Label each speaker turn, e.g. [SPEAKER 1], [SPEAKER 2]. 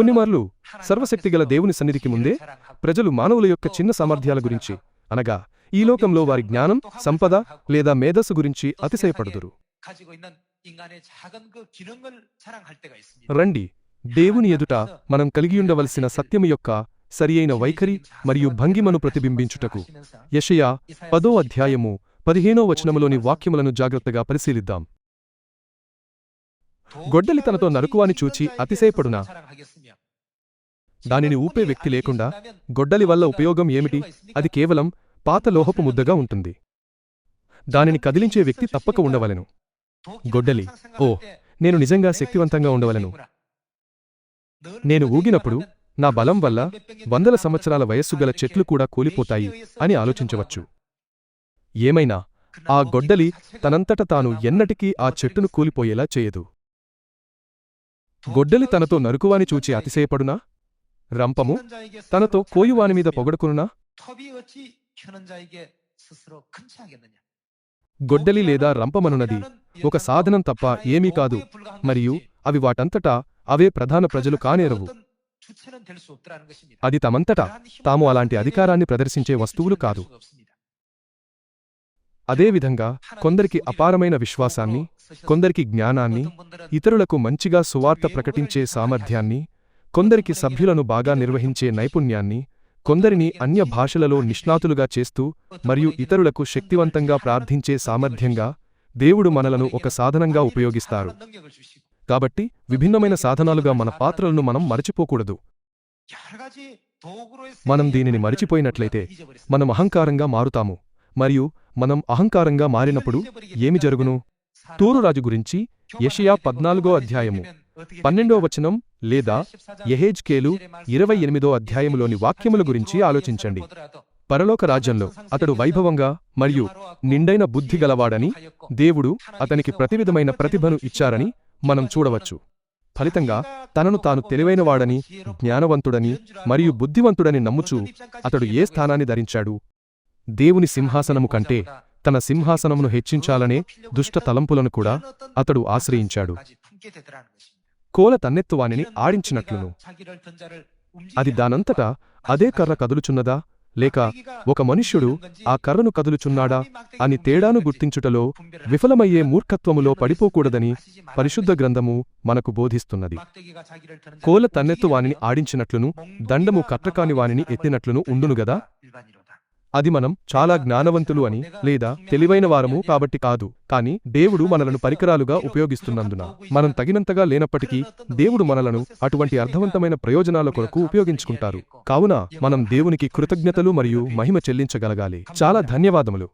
[SPEAKER 1] కొన్నిమార్లు సర్వశక్తిగల దేవుని సన్నిధికి ముందే ప్రజలు మానవుల యొక్క చిన్న సామర్థ్యాల గురించి అనగా ఈ లోకంలో వారి జ్ఞానం సంపద లేదా మేధస్సు గురించి అతిశయపడుదురు. రండి దేవుని ఎదుట మనం కలిగియుండవలసిన సత్యము యొక్క సరియైన వైఖరి మరియు భంగిమను ప్రతిబింబించుటకు యషయా పదో అధ్యాయము పదిహేనో వచనములోని వాక్యములను జాగ్రత్తగా పరిశీలిద్దాం. గొడ్డలి తనతో నరుకువాని చూచి అతిశయపడునా? దానిని ఊపే వ్యక్తి లేకుండా గొడ్డలి వల్ల ఉపయోగం ఏమిటి? అది కేవలం పాత లోహపు ముద్దగా ఉంటుంది. దానిని కదిలించే వ్యక్తి తప్పక ఉండవలెను. గొడ్డలి, ఓ, నేను నిజంగా శక్తివంతంగా ఉండవలను. నేను ఊగినప్పుడు నా బలం వల్ల వందల సంవత్సరాల వయస్సు గల చెట్లు కూడా కూలిపోతాయి అని ఆలోచించవచ్చు. ఏమైనా ఆ గొడ్డలి తనంతట తాను ఎన్నటికీ ఆ చెట్టును కూలిపోయేలా చేయదు. గొడ్డలి తనతో నరుకువాని చూచి అతిశయపడునా? రంపము తనతో కోయువాని మీద పొగడుకునునా? గొడ్డలి లేదా రంపమనున్నది ఒక సాధనం తప్ప ఏమీ కాదు. మరియు అవి వాటంతటా అవే ప్రధాన ప్రజలు కానేరవు. అది తమంతటా తాము అలాంటి అధికారాన్ని ప్రదర్శించే వస్తువులు కాదు. అదేవిధంగా కొందరికి అపారమైన విశ్వాసాన్ని కొందరికి జ్ఞానాన్ని ఇతరులకు మంచిగా సువార్త ప్రకటించే సామర్థ్యాన్ని కొందరికి సభ్యులను బాగా నిర్వహించే నైపుణ్యాన్ని కొందరిని అన్య భాషలలో నిష్ణాతులుగా చేస్తూ మరియు ఇతరులకు శక్తివంతంగా ప్రార్థించే సామర్థ్యంగా దేవుడు మనలను ఒక సాధనంగా ఉపయోగిస్తారు. కాబట్టి విభిన్నమైన సాధనాలుగా మన పాత్రలను మనం మరచిపోకూడదు. మనం దీనిని మరిచిపోయినట్లయితే మనం అహంకారంగా మారుతాము మరియు మనం అహంకారంగా మారినప్పుడు ఏమి జరుగును? తూరురాజు గురించి యెషయా పద్నాలుగో అధ్యాయము. పన్నెండో వచనం లేదా యహేజ్కేలు ఇరవై ఎనిమిదో అధ్యాయములోని వాక్యముల గురించి ఆలోచించండి. పరలోక రాజ్యంలో అతడు వైభవంగా మరియు నిండైన బుద్ధి గలవాడని దేవుడు అతనికి ప్రతివిధమైన ప్రతిభను ఇచ్చారని మనం చూడవచ్చు. ఫలితంగా తనను తాను తెలివైనవాడని జ్ఞానవంతుడని మరియు బుద్ధివంతుడని నమ్ముచూ అతడు ఏ స్థానాన్ని ధరించాడు? దేవుని సింహాసనము కంటే తన సింహాసనమును హెచ్చించాలనే దుష్ట తలంపులను కూడా అతడు ఆశ్రయించాడు. కోల తన్నెత్తువానిని ఆడించినట్లును. అది దానంతటా అదే కర్ర కదులుచున్నదా? లేక ఒక మనుష్యుడు ఆ కర్రను కదులుచున్నాడా? అని తేడాను గుర్తించుటలో విఫలమయ్యే మూర్ఖత్వములో పడిపోకూడదని పరిశుద్ధ గ్రంథము మనకు బోధిస్తున్నది. కోల తన్నెత్తు వానిని ఆడించినట్లును దండము కట్టకాని వానిని ఎత్తినట్లును ఉండునుగదా అది మనం చాలా జ్ఞానవంతులు అని లేదా తెలివైన వారము కాబట్టి కాదు. కాని దేవుడు మనలను పరికరాలుగా ఉపయోగిస్తున్నందున మనం తగినంతగా లేనప్పటికీ దేవుడు మనలను అటువంటి అర్థవంతమైన ప్రయోజనాల కొరకు ఉపయోగించుకుంటారు. కావున మనం దేవునికి కృతజ్ఞతలు మరియు మహిమ చెల్లించగలగాలి. చాలా ధన్యవాదములు.